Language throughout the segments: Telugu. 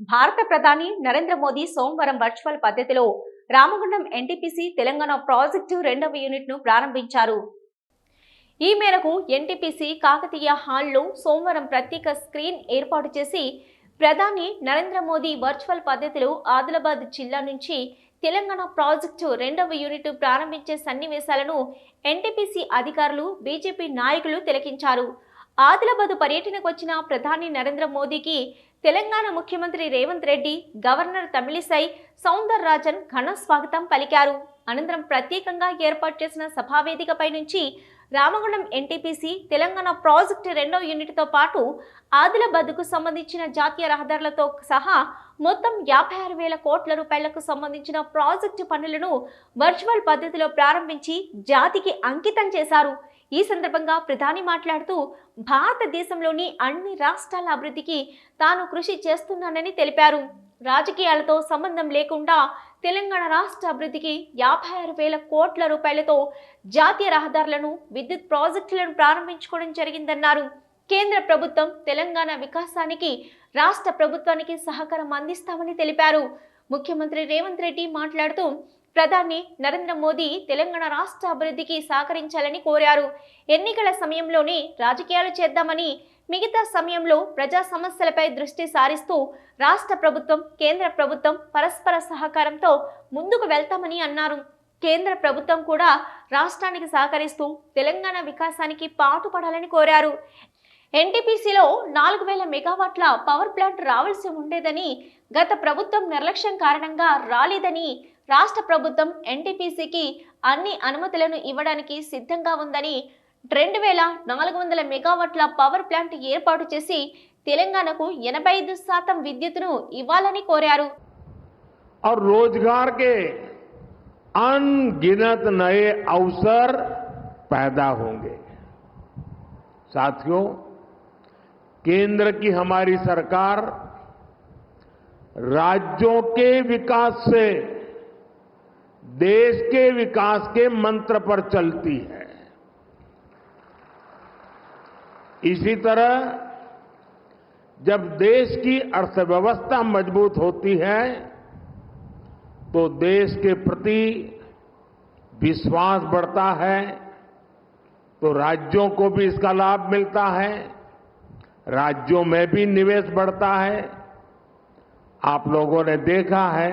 భారత ప్రధాని నరేంద్ర మోదీ సోమవారం వర్చువల్ పద్ధతిలో రామగుండం ఎన్టీపీసీ తెలంగాణ ప్రాజెక్టు రెండవ యూనిట్ను ప్రారంభించారు. ఈ మేరకు ఎన్టీపీసీ కాకతీయ హాల్లో సోమవారం ప్రత్యేక స్క్రీన్ ఏర్పాటు చేసి ప్రధాని నరేంద్ర మోదీ వర్చువల్ పద్ధతిలో ఆదిలాబాద్ జిల్లా నుంచి తెలంగాణ ప్రాజెక్టు రెండవ యూనిట్ ప్రారంభించే సన్నివేశాలను ఎన్టీపీసీ అధికారులు బీజేపీ నాయకులు తిలకించారు. ఆదిలాబాద్ పర్యటనకు వచ్చిన ప్రధాని నరేంద్ర మోదీకి తెలంగాణ ముఖ్యమంత్రి రేవంత్ రెడ్డి గవర్నర్ తమిళిసై సౌందర్ రాజన్ ఘన స్వాగతం పలికారు. అనంతరం ప్రత్యేకంగా ఏర్పాటు చేసిన సభావేదికపై నుంచి రామగుండం ఎన్టీపీసీ తెలంగాణ ప్రాజెక్టు రెండో యూనిట్తో పాటు ఆదిలాబాద్కు సంబంధించిన జాతీయ రహదారులతో సహా మొత్తం యాభై ఆరు వేల కోట్ల రూపాయలకు సంబంధించిన ప్రాజెక్టు పనులను వర్చువల్ పద్ధతిలో ప్రారంభించి జాతికి అంకితం చేశారు. ఈ సందర్భంగా ప్రధాని మాట్లాడుతూ భారతదేశంలోని అన్ని రాష్ట్రాల అభివృద్ధికి తాను కృషి చేస్తున్నానని తెలిపారు. రాజకీయాలతో సంబంధం లేకుండా తెలంగాణ రాష్ట్ర అభివృద్ధికి యాభై ఆరు వేల కోట్ల రూపాయలతో జాతీయ రహదారులను విద్యుత్ ప్రాజెక్టులను ప్రారంభించుకోవడం జరిగిందన్నారు. కేంద్ర ప్రభుత్వం తెలంగాణ వికాసానికి రాష్ట్ర ప్రభుత్వానికి సహకారం అందిస్తామని తెలిపారు. ముఖ్యమంత్రి రేవంత్ రెడ్డి మాట్లాడుతూ ప్రధాని నరేంద్ర మోదీ తెలంగాణ రాష్ట్ర అభివృద్ధికి సహకరించాలని కోరారు. ఎన్నికల సమయంలోనే రాజకీయాలు చేద్దామని మిగతా సమయంలో ప్రజా సమస్యలపై దృష్టి సారిస్తూ రాష్ట్ర ప్రభుత్వం కేంద్ర ప్రభుత్వం పరస్పర సహకారంతో ముందుకు వెళ్తామని అన్నారు. కేంద్ర ప్రభుత్వం కూడా రాష్ట్రానికి సహకరిస్తూ తెలంగాణ వికాసానికి పాటుపడాలని కోరారు. ఎన్టీపీసీలో నాలుగు వేల మెగావాట్ల పవర్ ప్లాంట్ రావాల్సి ఉండేదని గత ప్రభుత్వం నిర్లక్ష్యం కారణంగా రాలేదని రాష్ట్ర ప్రభుత్వం ఎన్టీపీసీకి అన్ని అనుమతులను ఇవ్వడానికి సిద్ధంగా ఉందని రెండు వేల నాలుగు వందల మెగావాట్ల పవర్ ప్లాంట్ ఏర్పాటు చేసి తెలంగాణకు ఎనభై ఐదు శాతం విద్యుత్తును ఇవ్వాలని కోరారు और रोजगार के अनगिनत नए अवसर पैदा होंगे साथियों केंद्र की हमारी सरकार राज्यों के विकास से देश के विकास के मंत्र पर चलती है। इसी तरह जब देश की अर्थव्यवस्था मज़बूत होती है तो देश के प्रति विश्वास बढ़ता है तो राज्यों को भी इसका लाभ मिलता है, राज्यों में भी निवेश बढ़ता है। आप लोगों ने देखा है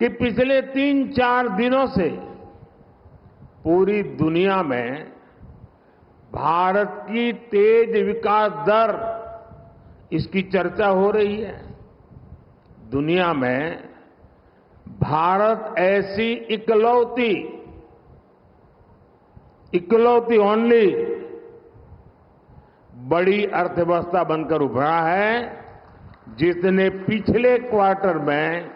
कि पिछले तीन चार दिनों से पूरी दुनिया में भारत की तेज विकास दर, इसकी चर्चा हो रही है। दुनिया में भारत ऐसी इकलौती इकलौती ओनली बड़ी अर्थव्यवस्था बनकर उभरा है, जिसने पिछले क्वार्टर में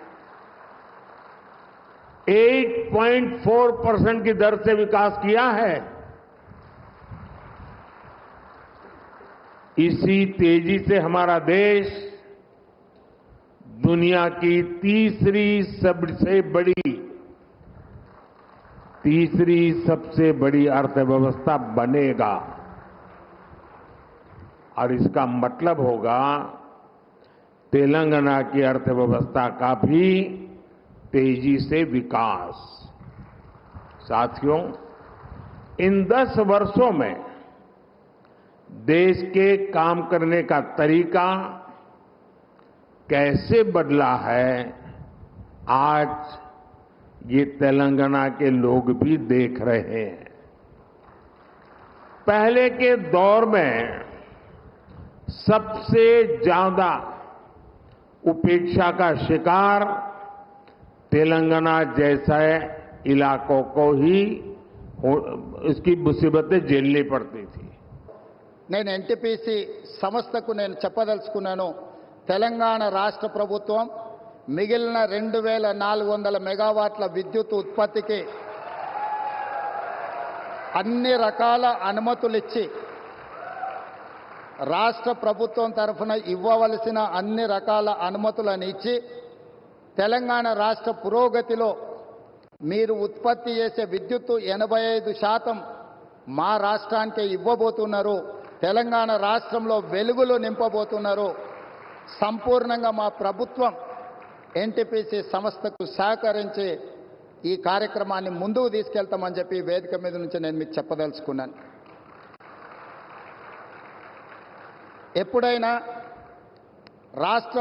8.4 परसेंट की दर से विकास किया है। इसी तेज़ी से हमारा देश दुनिया की तीसरी सबसे बड़ी, तीसरी सबसे बड़ी अर्थव्यवस्था बनेगा। और इसका मतलब होगा, तेलंगाना की अर्थव्यवस्था का भी तेज़ी से विकास। साथियों, इन दस वर्षों में देश के काम करने का तरीका कैसे बदला है, आज ये तेलंगाना के लोग भी देख रहे हैं। पहले के दौर में सबसे ज़्यादा उपेक्षा का शिकार तेलंगाना जैसे इलाकों को ही इसकी मुसीबतें झेलनी पड़ती थी నేను ఎన్టీపీసీ సంస్థకు నేను చెప్పదలుచుకున్నాను తెలంగాణ రాష్ట్ర ప్రభుత్వం మిగిలిన రెండు వేల నాలుగు వందల మెగావాట్ల విద్యుత్ ఉత్పత్తికి అన్ని రకాల అనుమతులు ఇచ్చి రాష్ట్ర ప్రభుత్వం తరఫున ఇవ్వవలసిన అన్ని రకాల అనుమతులను ఇచ్చి తెలంగాణ రాష్ట్ర పురోగతిలో మీరు ఉత్పత్తి చేసే విద్యుత్తు ఎనభై ఐదు శాతం మా రాష్ట్రానికే ఇవ్వబోతున్నారు. తెలంగాణ రాష్ట్రంలో వెలుగులు నింపబోతున్నారు. సంపూర్ణంగా మా ప్రభుత్వం ఎన్టీపీసీ సంస్థకు సహకరించి ఈ కార్యక్రమాన్ని ముందుకు తీసుకెళ్తామని చెప్పి వేదిక మీద నుంచి నేను మీకు చెప్పదలుచుకున్నాను. ఎప్పుడైనా రాష్ట్ర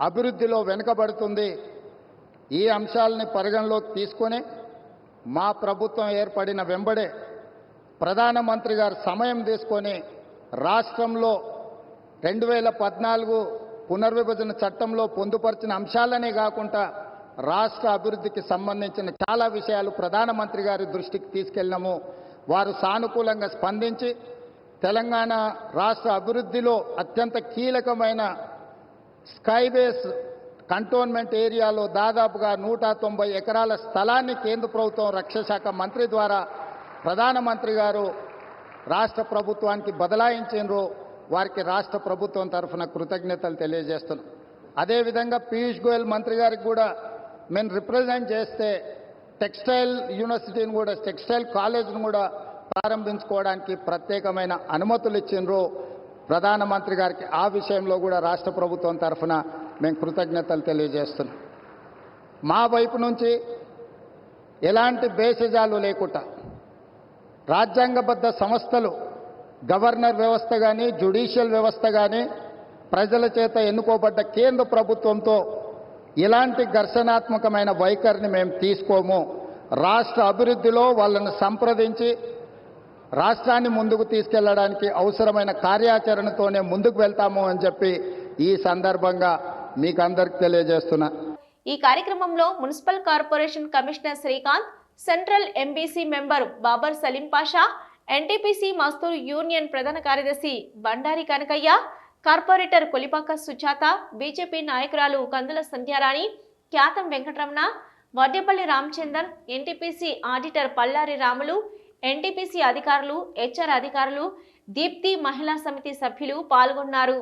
అభివృద్ధిలో వెనుకబడుతుంది. ఈ అంశాలని పరిగణలోకి తీసుకొని మా ప్రభుత్వం ఏర్పడిన వెంబడే ప్రధానమంత్రి గారు సమయం తీసుకొని రాష్ట్రంలో రెండు వేల పద్నాలుగు పునర్విభజన చట్టంలో పొందుపరిచిన అంశాలనే కాకుండా రాష్ట్ర అభివృద్ధికి సంబంధించిన చాలా విషయాలు ప్రధానమంత్రి గారి దృష్టికి తీసుకెళ్ళినాము. వారు సానుకూలంగా స్పందించి తెలంగాణ రాష్ట్ర అభివృద్ధిలో అత్యంత కీలకమైన స్కైబేస్ కంటోన్మెంట్ ఏరియాలో దాదాపుగా నూట తొంభై ఎకరాల స్థలాన్ని కేంద్ర ప్రభుత్వం రక్షణ శాఖ మంత్రి ద్వారా ప్రధానమంత్రి గారు రాష్ట్ర ప్రభుత్వానికి బదలాయించారు వారికి రాష్ట్ర ప్రభుత్వం తరఫున కృతజ్ఞతలు తెలియజేస్తున్నాం. అదేవిధంగా పీయూష్ గోయల్ మంత్రి గారికి కూడా మేము రిప్రజెంట్ చేస్తే టెక్స్టైల్ యూనివర్సిటీని కూడా టెక్స్టైల్ కాలేజ్ను కూడా ప్రారంభించుకోవడానికి ప్రత్యేకమైన అనుమతులు ఇచ్చిండ్రు ప్రధానమంత్రి గారికి ఆ విషయంలో కూడా రాష్ట్ర ప్రభుత్వం తరఫున మేము కృతజ్ఞతలు తెలియజేస్తున్నాం. మా వైపు నుంచి ఎలాంటి బేసజాలు లేకుండా రాజ్యాంగబద్ధ సంస్థలు గవర్నర్ వ్యవస్థ కానీ జ్యుడిషియల్ వ్యవస్థ కానీ ప్రజల చేత ఎన్నుకోబడ్డ కేంద్ర ప్రభుత్వంతో ఇలాంటి ఘర్షణాత్మకమైన వైఖరిని మేము తీసుకోము. రాష్ట్ర అభివృద్ధిలో వాళ్ళను సంప్రదించి రాష్ట్రాన్ని ముందుకు తీసుకెళ్ళడానికి అవసరమైన కార్యాచరణతోనే ముందుకు వెళ్తాము అని చెప్పి ఈ సందర్భంగా మీకు అందరికి తెలియజేస్తున్నా. ఈ కార్యక్రమంలో municipal corporation commissioner Srikanth central MBC member Babar Saleem Pasha NTPC మస్తూర్ union ప్రధాన కార్యదర్శి బండారి కనకయ్య కార్పొరేటర్ కొలిపాక సుజాత బీజేపీ నాయకురాలు Kandula Sandhyarani Khyatham Venkataramana Vaddepalli Ramachandar NTPC auditor Pallari Ramulu NTPC అధికారులు హెచ్ఆర్ అధికారులు దీప్తి మహిళా సమితి సభ్యులు పాల్గొన్నారు.